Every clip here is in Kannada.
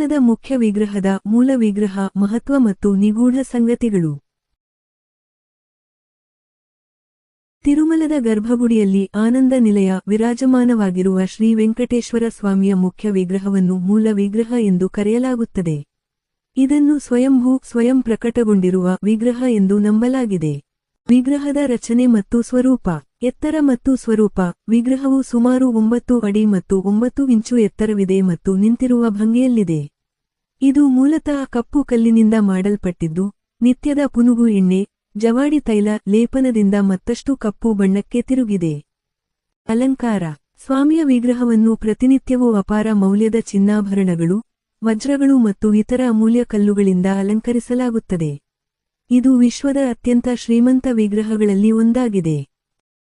ತಿರುಮಲದ ಮುಖ್ಯ ವಿಗ್ರಹದ ಮೂಲ ವಿಗ್ರಹ, ಮಹತ್ವ ಮತ್ತು ನಿಗೂಢ ಸಂಗತಿಗಳು. ತಿರುಮಲದ ಗರ್ಭಗುಡಿಯಲ್ಲಿ ಆನಂದ ನಿಲಯ ವಿರಾಜಮಾನವಾಗಿರುವ ಶ್ರೀ ವೆಂಕಟೇಶ್ವರ ಸ್ವಾಮಿಯ ಮುಖ್ಯ ವಿಗ್ರಹವನ್ನು ಮೂಲ ವಿಗ್ರಹ ಎಂದು ಕರೆಯಲಾಗುತ್ತದೆ. ಇದನ್ನು ಸ್ವಯಂಭೂ ಸ್ವಯಂ ಪ್ರಕಟಗೊಂಡಿರುವ ವಿಗ್ರಹ ಎಂದು ನಂಬಲಾಗಿದೆ. ವಿಗ್ರಹದ ರಚನೆ ಮತ್ತು ಸ್ವರೂಪ. ಎತ್ತರ ಮತ್ತು ಸ್ವರೂಪ. ವಿಗ್ರಹವು ಸುಮಾರು ಒಂಬತ್ತು ಅಡಿ ಮತ್ತು ಒಂಬತ್ತು ಇಂಚು ಎತ್ತರವಿದೆ ಮತ್ತು ನಿಂತಿರುವ ಭಂಗಿಯಲ್ಲಿದೆ. ಇದು ಮೂಲತಃ ಕಪ್ಪು ಕಲ್ಲಿನಿಂದ ಮಾಡಲ್ಪಟ್ಟಿದ್ದು, ನಿತ್ಯದ ಪುನುಗು ಎಣ್ಣೆ, ಜವಾಡಿ ತೈಲ, ಲೇಪನದಿಂದ ಮತ್ತಷ್ಟು ಕಪ್ಪು ಬಣ್ಣಕ್ಕೆ ತಿರುಗಿದೆ. ಅಲಂಕಾರ. ಸ್ವಾಮಿಯ ವಿಗ್ರಹವನ್ನು ಪ್ರತಿನಿತ್ಯವೂ ಅಪಾರ ಮೌಲ್ಯದ ಚಿನ್ನಾಭರಣಗಳು, ವಜ್ರಗಳು ಮತ್ತು ಇತರ ಅಮೂಲ್ಯ ಕಲ್ಲುಗಳಿಂದ ಅಲಂಕರಿಸಲಾಗುತ್ತದೆ. ಇದು ವಿಶ್ವದ ಅತ್ಯಂತ ಶ್ರೀಮಂತ ವಿಗ್ರಹಗಳಲ್ಲಿ ಒಂದಾಗಿದೆ.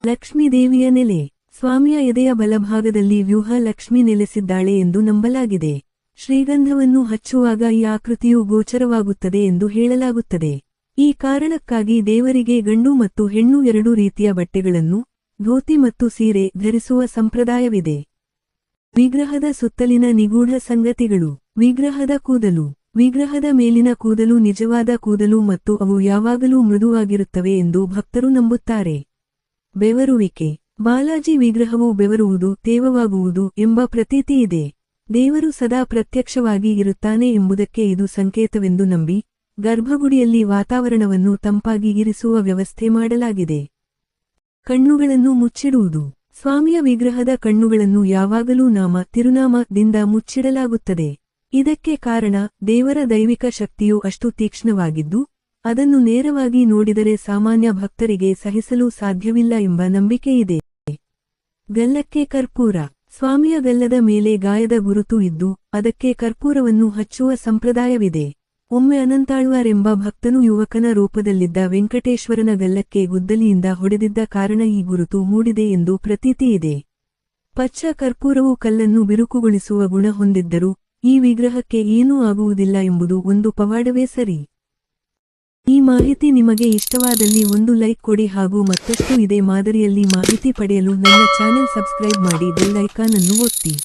ಲಕ್ಷ್ಮೀದೇವಿಯ ನೆಲೆ, ಸ್ವಾಮಿಯ ಎದೆಯ ಬಲಭಾಗದಲ್ಲಿ ವ್ಯೂಹ ಲಕ್ಷ್ಮಿ ನೆಲೆಸಿದ್ದಾಳೆ ಎಂದು ನಂಬಲಾಗಿದೆ. ಶ್ರೀಗಂಧವನ್ನು ಹಚ್ಚುವಾಗ ಈ ಆಕೃತಿಯು ಗೋಚರವಾಗುತ್ತದೆ ಎಂದು ಹೇಳಲಾಗುತ್ತದೆ. ಈ ಕಾರಣಕ್ಕಾಗಿ ದೇವರಿಗೆ ಗಂಡು ಮತ್ತು ಹೆಣ್ಣು ಎರಡು ರೀತಿಯ ಬಟ್ಟೆಗಳನ್ನು, ಧೋತಿ ಮತ್ತು ಸೀರೆ ಧರಿಸುವ ಸಂಪ್ರದಾಯವಿದೆ. ವಿಗ್ರಹದ ಸುತ್ತಲಿನ ನಿಗೂಢ ಸಂಗತಿಗಳು, ವಿಗ್ರಹದ ಕೂದಲು ವಿಗ್ರಹದ ಮೇಲಿನ ಕೂದಲು ನಿಜವಾದ ಕೂದಲು ಮತ್ತು ಅವು ಯಾವಾಗಲೂ ಮೃದುವಾಗಿರುತ್ತವೆ ಎಂದು ಭಕ್ತರು ನಂಬುತ್ತಾರೆ. ಬೆವರುವಿಕೆ. ಬಾಲಾಜಿ ವಿಗ್ರಹವು ಬೆವರುವುದು, ತೇವವಾಗುವುದು ಎಂಬ ಪ್ರತೀತಿ ಇದೆ. ದೇವರು ಸದಾ ಪ್ರತ್ಯಕ್ಷವಾಗಿ ಇರುತ್ತಾನೆ ಎಂಬುದಕ್ಕೆ ಇದು ಸಂಕೇತವೆಂದು ನಂಬಿ, ಗರ್ಭಗುಡಿಯಲ್ಲಿ ವಾತಾವರಣವನ್ನು ತಂಪಾಗಿ ಇರಿಸುವ ವ್ಯವಸ್ಥೆ ಮಾಡಲಾಗಿದೆ. ಕಣ್ಣುಗಳನ್ನು ಮುಚ್ಚಿಡುವುದು. ಸ್ವಾಮಿಯ ವಿಗ್ರಹದ ಕಣ್ಣುಗಳನ್ನು ಯಾವಾಗಲೂ ನಾಮ, ತಿರುನಾಮದಿಂದ ಮುಚ್ಚಿಡಲಾಗುತ್ತದೆ. ಇದಕ್ಕೆ ಕಾರಣ ದೇವರ ದೈವಿಕ ಶಕ್ತಿಯು ಅಷ್ಟು ತೀಕ್ಷ್ಣವಾಗಿದ್ದು, ಅದನ್ನು ನೇರವಾಗಿ ನೋಡಿದರೆ ಸಾಮಾನ್ಯ ಭಕ್ತರಿಗೆ ಸಹಿಸಲು ಸಾಧ್ಯವಿಲ್ಲ ಎಂಬ ನಂಬಿಕೆಯಿದೆ. ಗಲ್ಲಕ್ಕೆ ಕರ್ಪೂರ. ಸ್ವಾಮಿಯ ಗಲ್ಲದ ಮೇಲೆ ಗಾಯದ ಗುರುತು ಇದ್ದು, ಅದಕ್ಕೆ ಕರ್ಪೂರವನ್ನು ಹಚ್ಚುವ ಸಂಪ್ರದಾಯವಿದೆ. ಒಮ್ಮೆ ಅನಂತಾಳ್ವಾರೆಂಬ ಭಕ್ತನು ಯುವಕನ ರೂಪದಲ್ಲಿದ್ದ ವೆಂಕಟೇಶ್ವರನ ಗಲ್ಲಕ್ಕೆ ಗುದ್ದಲಿಯಿಂದ ಹೊಡೆದಿದ್ದ ಕಾರಣ ಈ ಗುರುತು ಮೂಡಿದೆ ಎಂದು ಪ್ರತೀತಿಯಿದೆ. ಪಚ್ಚ ಕರ್ಪೂರವು ಕಲ್ಲನ್ನು ಬಿರುಕುಗೊಳಿಸುವ ಗುಣ ಹೊಂದಿದ್ದರೂ ಈ ವಿಗ್ರಹಕ್ಕೆ ಏನೂ ಆಗುವುದಿಲ್ಲ ಎಂಬುದು ಒಂದು ಪವಾಡವೇ ಸರಿ. ಈ ಮಾಹಿತಿ ನಿಮಗೆ ಇಷ್ಟವಾದಲ್ಲಿ ಒಂದು ಲೈಕ್ ಕೊಡಿ ಹಾಗೂ ಮತ್ತಷ್ಟು ಇದೇ ಮಾದರಿಯಲ್ಲಿ ಮಾಹಿತಿ ಪಡೆಯಲು ನನ್ನ ಚಾನೆಲ್ ಸಬ್ಸ್ಕ್ರೈಬ್ ಮಾಡಿ ಬೆಲ್ ಐಕಾನ್ ಅನ್ನು ಒತ್ತಿ.